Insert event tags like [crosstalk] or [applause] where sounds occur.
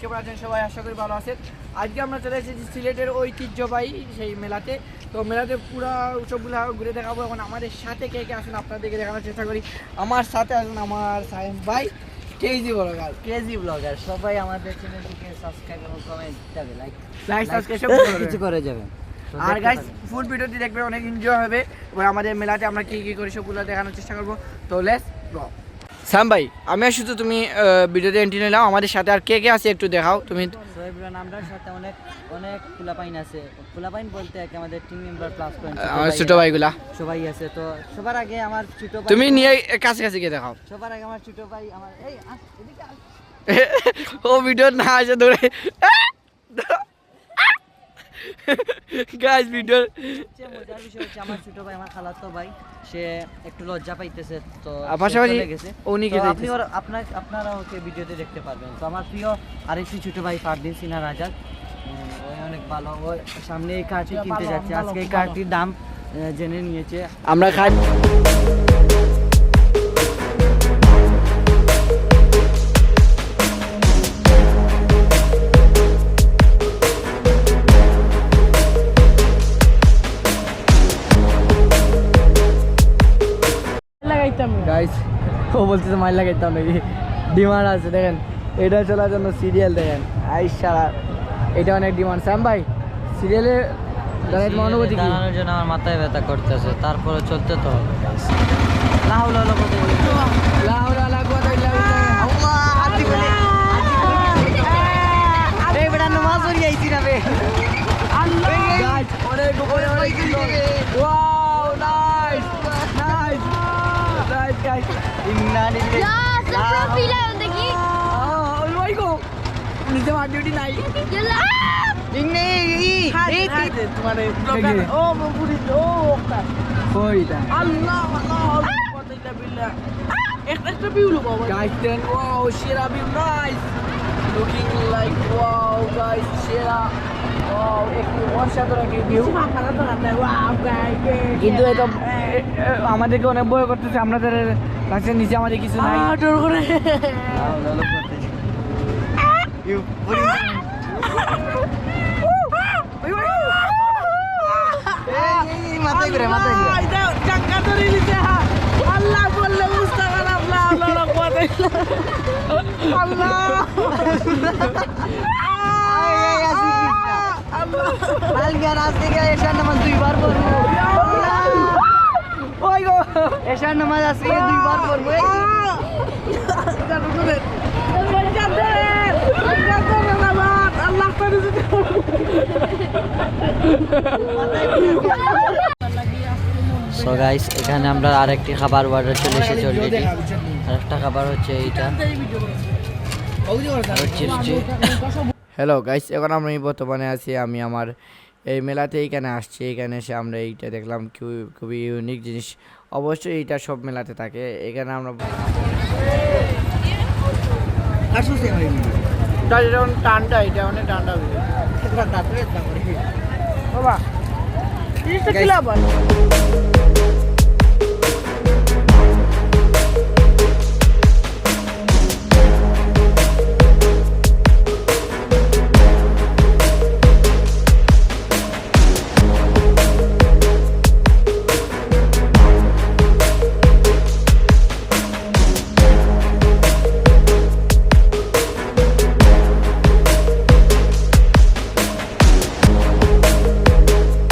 কেমন আছেন সবাই আশা করি ভালো আছেন। আজকে আমরা চলে এসেছি সিলেটের ঐতিহ্যবাহী সেই মেলাতে। তো মেলাতে পুরো সবগুলো ঘুরে দেখাবো। এখন আমাদের সাথে কে কে আসুন আপনাদেরকে দেখানোর চেষ্টা করি। আমার সাথে আসুন আমার সায়েন্স ভাই কেজি বড় কেজি ব্লগার সবাই আমাদের চ্যানেলটিকে সাবস্ক্রাইব এবং কমেন্ট যাবে লাইক লাইক সাবস্ক্রাইব কিছু করে যাবেন। আর গাইস। ফুল ভিডিওটি দেখবে অনেক এনজয় হবে। এবার আমাদের মেলাতে আমরা কি কি করি সবগুলো দেখানোর চেষ্টা করব। তো লেটস গো সাম ভাই আমি আর শুধু তুমি ভিডিওতে এন্ট্রি নিলাম আমাদের সাথে আর কে কে আছে একটু দেখাও তুমি সাথে অনেক অনেক আছে। বলতে আমাদের টিম মেম্বার প্লাস পয়েন্ট আমার ছোট ভাইগুলা। সবাই আছে তো সবার আগে আমার ছোট ভাই তুমি নিয়ে কাছে কাছে গিয়ে দেখাও। সবার আগে আমার ছোট ভাই আমার এই আস, আস। [laughs] ও ভিডিও না আসে দৌড়ে [laughs] গাইস ভিডিও মজার বিষয় হচ্ছে আমার ছোট ভাই আমার খালাতো ভাই সে একটু লজ্জা পাইতেছে তো পাশাপাশি উনি কি আপনি? আপনার আপনারা ওকে ভিডিওতে দেখতে পারবেন। তো আমার প্রিয় আরেকটি ছোট ভাই ফারদিন সিনা ওই অনেক ভালো সামনে এই কার্ডটি কিনতে যাচ্ছে। আজকে এই কার্ডটির দাম জেনে নিয়েছে। আমরা খাই গাইস ও বলতেছে মাইল লাগাইতাম নাকি? ডিমান্ড আছে দেখেন। এটা চলার জন্য সিরিয়াল দেখেন। আই সারা এটা অনেক ডিমান্ড স্যাম ভাই সিরিয়ালে দাঁড়াই তোমার অনুভূতি কি? জন্য আমার মাথায় ব্যথা করতেছে তারপরে চলতে তো না হলো হলো কোথায় লা হাওলা ওয়ালা কুওয়াতা ইল্লা বেটা নামাজ পড়ি আইছি না বে। গাইস অনেক উপরে অনেক সুন্দর wow nice nice nice guys ইন্না লিল্লাহি Ya, sa pila lagi. ওয়াইকো নিচে মার ডিউটি নাই Yalla. ইন্নে ই তোমার ও পুরি ও ওটা কইটা আল্লাহ আল্লাহ ইল্লা বিল্লাহ একটা একটা বিউলো বাবা Guys, then wow, Shira be nice. Looking like wow, guys. Wow, একটু অসাধারণ একটি ভিউ কিন্তু এটা এ- এ- আমাদেরকে অনেক বয় করতেছে আমাদের কাছে নিচে আমাদের কিছু নাই। ডর করে। ইউ মাথায় করে মাথায় করে। এটা টাকা ধরে নিতে আল্লাহ বললে বুঝতে পারলাম না আল্লাহ কুওয়াতা ইল্লা আল্লাহ। আল্লাহ কালকে রাস্তে এশার নামাজ দুইবার পড়ব ওই গো এশার নামাজ আজকে দুইবার পড়ব এই জানো করে জানো জানো না আল্লাহ করে যদি সো গাইস এখানে আমরা আরেকটি খাবার অর্ডার চলে এসেছি অলরেডি আরেকটা খাবার হচ্ছে এইটা। হ্যালো গাইস এখন আমি বর্তমানে আছি আমি আমার এই মেলাতে এইখানে আসছি এখানে এসে আমরা এইটা দেখলাম খুবই খুবই ইউনিক জিনিস। অবশ্যই এইটা সব মেলাতে থাকে এখানে আমরা ঠান্ডা এটা অনেক ঠান্ডা বাবা কি লাভ